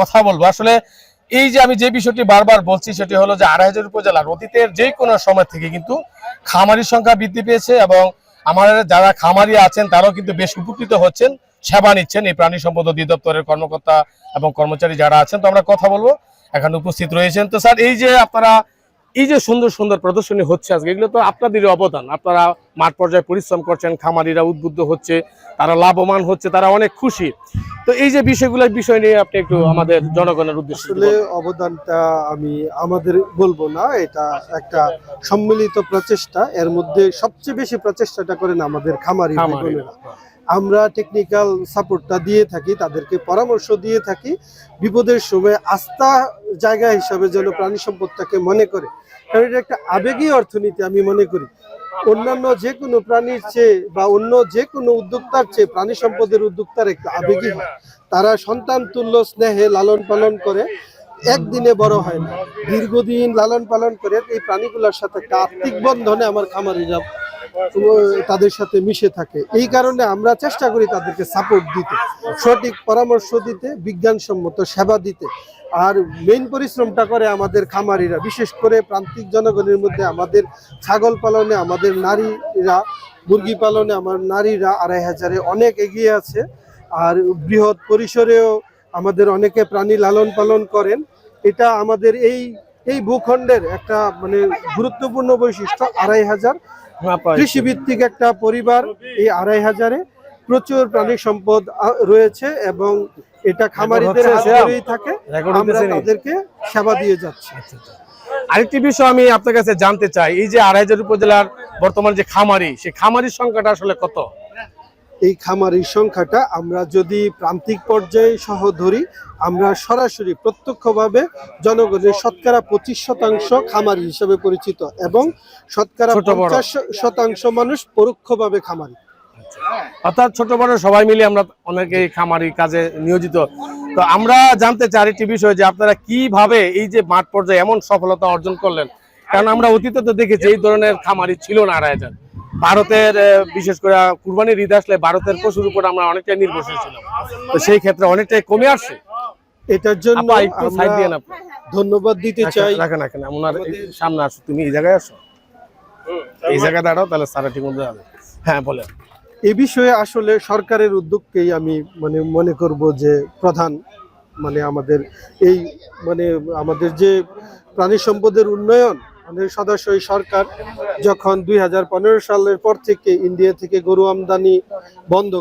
কথা বলব। আসলে এই যে আমি যে বিষয়টি বারবার বলছি, সেটি হলো যে আড়াই হাজার উপজেলার অতীতের যে কোনো সময় থেকে কিন্তু খামারির সংখ্যা বৃদ্ধি পেয়েছে এবং আমার যারা খামারি আছেন, তারাও কিন্তু বেশ উপকৃত হচ্ছেন, সেবা নিচ্ছেন এই প্রাণী সম্পদ অধিদপ্তরের কর্মকর্তা এবং কর্মচারী যারা আছেন। তো আমরা কথা বলব। এখানে উপস্থিত রয়েছেন। তো স্যার, এই যে আপনারা, এই যে সুন্দর সুন্দর প্রদর্শনী হচ্ছে আজকে, এগুলো তো আপনাদেরই অবদান। আপনারা মাঠ পর্যায়ে পরিশ্রম করছেন, খামারিরা উদ্বুদ্ধ হচ্ছে, তারা লাভবান হচ্ছে, তারা অনেক খুশি। তো এই যে বিষয়গুলোর বিষয় নিয়ে আপনি একটু আমাদের জনগণের উদ্দেশ্যে আসলে অবদানটা আমি আমাদের বলব না এটা একটা সম্মিলিত প্রচেষ্টা। এর মধ্যে সবচেয়ে বেশি প্রচেষ্টাটা করেন আমাদের খামারি বোনেরা। আমরা টেকনিক্যাল সাপোর্টটা দিয়ে থাকি তাদেরকে পরামর্শ দিয়ে থাকি। বিপদের সময় আস্থা জায়গা হিসাবে যেন প্রাণী সম্পদটাকে মনে করে। কারণ এটা একটা আবেগী অর্থনীতি আমি মনে করি। অন্যান্য যে কোনো প্রাণীর চেয়ে বা অন্য যে কোনো উদ্যোক্তার চেয়ে প্রাণী সম্পদের উদ্যোক্তার একটা আবেগী হয়। তারা সন্তান তুল্য স্নেহে লালন পালন করে একদিনে বড় হয় না। দীর্ঘদিন লালন পালন করে এই প্রাণীগুলোর সাথে একটা আর্থিক বন্ধনে আমার খামারে উম, তাদের সাথে মিশে থাকে। এই কারণে আমরা চেষ্টা করি তাদেরকে সাপোর্ট দিতে, সঠিক পরামর্শ দিতে, বিজ্ঞানসম্মত সেবা দিতে। আর মেইন পরিশ্রমটা করে আমাদের খামারিরা, বিশেষ করে প্রান্তিক জনগণের মধ্যে আমাদের ছাগল পালনে আমাদের নারীরা, মুরগি পালনে আমার নারীরা আড়াই হাজারে অনেক এগিয়ে আছে। আর বৃহৎ পরিসরেও আমাদের অনেকে প্রাণী লালন পালন করেন। এটা আমাদের এই এই ভূখণ্ডের একটা মানে গুরুত্বপূর্ণ বৈশিষ্ট্য, আড়াই হাজার। কৃষিভিত্তিক একটা পরিবার এই আড়াই হাজারে প্রচুর প্রাণী সম্পদ রয়েছে এবং এটা খামারিদের? ধরেই থাকে। আমরা তাদেরকে সেবা দিয়ে যাচ্ছি। আরেকটি বিষয় আমি আপনার কাছে জানতে চাই এই যে আড়াই হাজার উপজেলার বর্তমান যে খামারি সেই খামারির সংখ্যাটা আসলে কত? এই খামারির সংখ্যাটা আমরা যদি প্রান্তিক পর্যায়ে সহ ধরি আমরা সরাসরি প্রত্যক্ষভাবে জনগণের শতকরা পঁচিশ শতাংশ খামারি হিসেবে পরিচিত এবং শতকরা পঞ্চাশ শতাংশ মানুষ পরোক্ষভাবে খামারি। অর্থাৎ ছোট বড় সবাই মিলে আমরা অনেকেই খামারি কাজে নিয়োজিত। তো আমরা জানতে চাই আরেকটি বিষয় যে আপনারা কীভাবে এই যে মাঠ পর্যায়ে এমন সফলতা অর্জন করলেন? কারণ আমরা অতীতে তো দেখেছি এই ধরনের খামারি ছিল না হাজার ভারতের বিশেষ করে কুরবানির ঈদ আসলে ভারতের পশুর উপর আমরা অনেকটাই নির্ভরশীল ছিলাম। তো সেই ক্ষেত্রে অনেকটাই কমে আসছে। এটার জন্য একটু সাইড দিয়ে না ধন্যবাদ দিতে চাই। রাখেন রাখেন ওনার সামনে আসো তুমি এই জায়গায় আসো। এই জায়গায় দাঁড়াও তাহলে সারা ঠিক মতো যাবে। হ্যাঁ বলে এ বিষয়ে আসলে সরকারের উদ্যোগকেই আমি মানে মনে করব যে প্রধান মানে আমাদের এই মানে আমাদের যে প্রাণী সম্পদের উন্নয়ন মানে সদস্যই সরকার যখন দুই সালের পর থেকে ইন্ডিয়া থেকে গরু আমদানি বন্ধ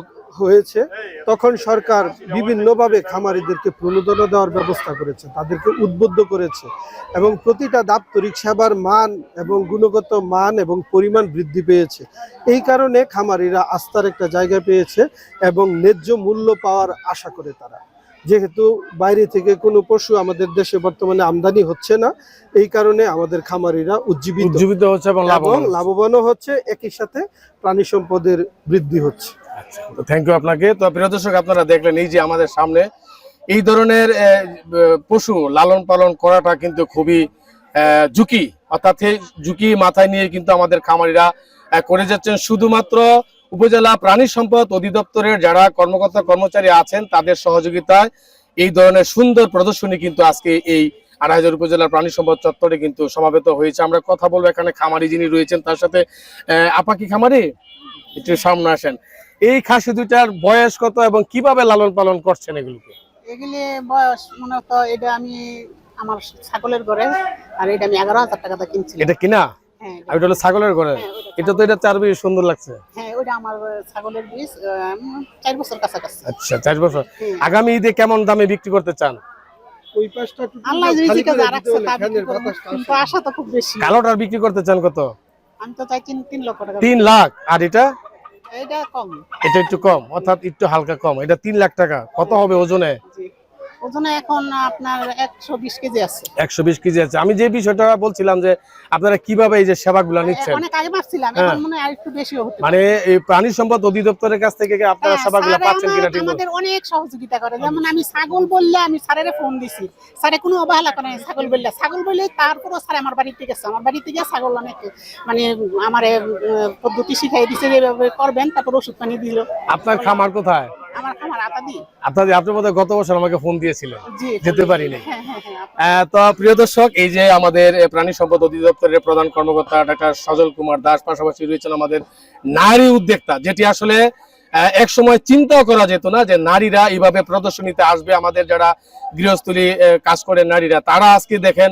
হয়েছে, তখন সরকার বিভিন্নভাবে খামারিদেরকে প্রণোদনা দেওয়ার ব্যবস্থা করেছে, তাদেরকে উদ্বুদ্ধ করেছে এবং প্রতিটা দাপ্তরিক সেবার মান এবং গুণগত মান এবং পরিমাণ বৃদ্ধি পেয়েছে। এই কারণে খামারিরা আস্থার একটা জায়গা পেয়েছে এবং ন্যায্য মূল্য পাওয়ার আশা করে তারা। যেহেতু বাইরে থেকে কোনো পশু আমাদের দেশে বর্তমানে আমদানি হচ্ছে না এই কারণে আমাদের খামারিরা উজ্জীবিত। উজ্জীবিত হচ্ছে এবং এবং লাভবান লাভবানও হচ্ছে একই সাথে প্রাণী সম্পদের বৃদ্ধি হচ্ছে। থ্যাংক ইউ আপনাকে। তো প্রিয় দর্শক আপনারা দেখলেন এই যে আমাদের সামনে এই ধরনের পশু লালন পালন করাটা কিন্তু খুবই ঝুঁকি। অর্থাৎ ঝুঁকি মাথায় নিয়ে কিন্তু আমাদের খামারিরা করে যাচ্ছেন। শুধুমাত্র উপজেলা প্রাণী সম্পদ অধিদপ্তরের যারা কর্মকর্তা কর্মচারী আছেন তাদের সহযোগিতায় এই ধরনের সুন্দর প্রদর্শনী কিন্তু আজকে এই আড়াই হাজার উপজেলার প্রাণী সম্পদ চত্বরে কিন্তু সমাবেত হয়েছে। আমরা কথা বলব এখানে খামারি যিনি রয়েছেন তার সাথে আপা কি খামারি? একটু সামনে আসেন। এই খাসি দুইটার বয়স কত এবং কীভাবে লালন পালন করছেন এগুলোকে? এগুলি বয়স মনে তো এটা আমি আমার ছাগলের ঘরে আর এটা আমি এগারো হাজার টাকাতে কিনছিলাম। এটা কিনা? হ্যাঁ আর ওটা হলো ছাগলের ঘরে? হ্যাঁ, এটা তো এটা চার বেশি সুন্দর লাগছে। হ্যাঁ ওইটা আমার ছাগলের বীজ চার বছর কাছাকাছি। আচ্ছা চার বছর। আগামী ঈদে কেমন দামে বিক্রি করতে চান? ওই পাশটা আল্লাহ রিজিকে যা রাখছে হলে তা ফ্যানের বিক্রি করব। বাতাসটা কিন্তু আশা তো খুব বেশি। কালোটার বিক্রি করতে চান কত? আমি তো চাই তিন তিন লক্ষ টাকা তিন লাখ। আর এটা? এইটা কম। এটা একটু কম অর্থাৎ একটু হালকা কম। এটা তিন লাখ টাকা। কত হবে ওজনে? জি। ওজনে এখন আপনার একশো বিশ কেজি আছে। একশো বিশ কেজি আছে। আমি যে বিষয়টা বলছিলাম যে আপনারা কীভাবে এই যে সেবাগুলো নিচ্ছেন? অনেক আগে মারছিলাম হ্যাঁ। এখন মনে হয় হতে মানে এই প্রাণী সম্পদ অধিদপ্তরের কাছ থেকে কি আপনারা হ্যাঁ, সেবাগুলো পাচ্ছেন কিনা ঠিক আমাদের অনেক সহযোগিতা করে। যেমন আমি ছাগল বললে আমি স্যারের ফোন দিছি। স্যারে কোনো অবহেলা করে নাই ছাগল বললে। ছাগল বললে তারপরও স্যার আমার বাড়িতে গেছে। আমার বাড়িতে গিয়ে ছাগল অনেক মানে আমার পদ্ধতি শিখাই দিছে যেভাবে করবেন তারপর ওষুধ পানি দিল। আপনার খামার কোথায়? আমার খামার আতা দি আপনাদের আপনি বোধহয় গত বছর আমাকে ফোন দিয়েছিলেন। যেতে পারিনি। হ্যাঁ হ্যাঁ হ্যাঁ তো প্রিয় দর্শক এই যে আমাদের প্রাণী সম্পদ অধিদপ্তরের প্রধান কর্মকর্তা ডাক্তার সজল কুমার দাস পাশাপাশি রয়েছেন আমাদের নারী উদ্যোক্তা যেটি আসলে এক সময় চিন্তাও করা যেত না যে নারীরা এইভাবে প্রদর্শনীতে আসবে। আমাদের যারা গৃহস্থলী কাজ করে নারীরা তারা আজকে দেখেন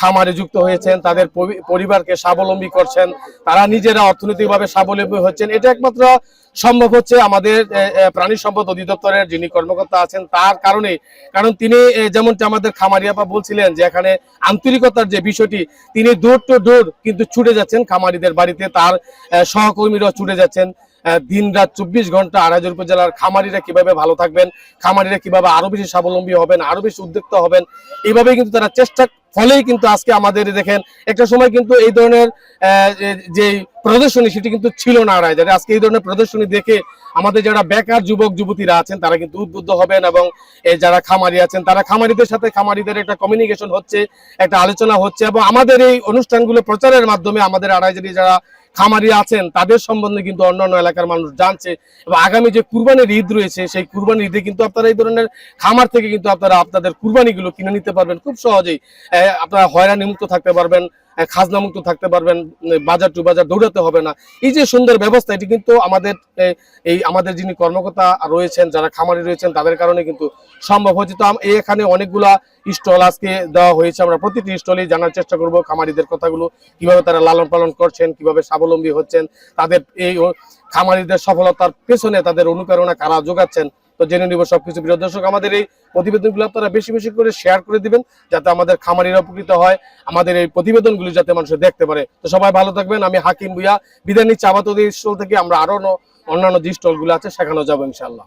খামারে যুক্ত হয়েছেন, তাদের পরিবারকে স্বাবলম্বী করছেন, তারা নিজেরা অর্থনৈতিকভাবে স্বাবলম্বী হচ্ছেন। এটা একমাত্র সম্ভব হচ্ছে আমাদের প্রাণী সম্পদ অধিদপ্তরের যিনি কর্মকর্তা আছেন, তার কারণে। কারণ তিনি যেমনটা আমাদের খামারিয়াপা বলছিলেন যে এখানে আন্তরিকতার যে বিষয়টি, তিনি ডোর টু ডোর কিন্তু ছুটে যাচ্ছেন খামারিদের বাড়িতে, তার সহকর্মীরাও ছুটে যাচ্ছেন। দিন রাত চব্বিশ ঘণ্টা আড়াইজোর উপজেলার খামারিরা কীভাবে ভালো থাকবেন, খামারিরা কীভাবে আরও বেশি স্বাবলম্বী হবেন, আরও বেশি উদ্যোক্তা হবেন এইভাবে কিন্তু তারা চেষ্টা ফলেই কিন্তু আজকে আমাদের দেখেন, একটা সময় কিন্তু এই ধরনের যে- প্রদর্শনী সেটি কিন্তু ছিল না আড়াইজারে আজকে এই ধরনের প্রদর্শনী দেখে আমাদের যারা বেকার যুবক, যুবতীরা আছেন, তারা কিন্তু উদ্বুদ্ধ হবেন এবং যারা খামারি আছেন, তারা খামারিদের সাথে খামারিদের একটা কমিউনিকেশন হচ্ছে, একটা আলোচনা হচ্ছে এবং আমাদের এই অনুষ্ঠানগুলো প্রচারের মাধ্যমে আমাদের আড়াইজারি যারা খামারি আছেন, তাদের সম্বন্ধে কিন্তু অন্যান্য এলাকার মানুষ জানছে এবং আগামী যে কুরবানির ঈদ রয়েছে, সেই কুরবানির ঈদে কিন্তু আপনারা এই ধরনের খামার থেকে কিন্তু আপনারা আপনাদের কুরবানিগুলো কিনে নিতে পারবেন খুব সহজেই। আপনারা হয়রানি মুক্ত থাকতে পারবেন। খাজনা মুক্ত থাকতে পারবেন বাজার টু বাজার দৌড়াতে হবে না। এই যে সুন্দর ব্যবস্থা, এটি কিন্তু আমাদের এই আমাদের যিনি কর্মকর্তা রয়েছেন, যারা খামারি রয়েছেন, তাদের কারণে কিন্তু সম্ভব হচ্ছে তো এখানে অনেকগুলা স্টল আজকে দেওয়া হয়েছে। আমরা প্রতিটি স্টলে জানার চেষ্টা করব খামারিদের কথাগুলো, কীভাবে তারা লালন পালন করছেন, কীভাবে স্বাবলম্বী হচ্ছেন, তাদের এই খামারিদের সফলতার পেছনে তাদের অনুপ্রেরণা কারা যোগাচ্ছেন তো জেনে নিব সবকিছু। প্রিয় দর্শক, আমাদের এই প্রতিবেদনগুলো আপনারা বেশি বেশি করে শেয়ার করে দিবেন, যাতে আমাদের খামারিরা উপকৃত হয়, আমাদের এই প্রতিবেদনগুলি যাতে মানুষ দেখতে পারে। তো সবাই ভালো থাকবেন, আমি হাকিম ভুইয়া। বিদায় আপাতত স্টল থেকে আমরা আরও অন্যান্য যে স্টলগুলো আছে, সেখানেও যাব ইনশাল্লাহ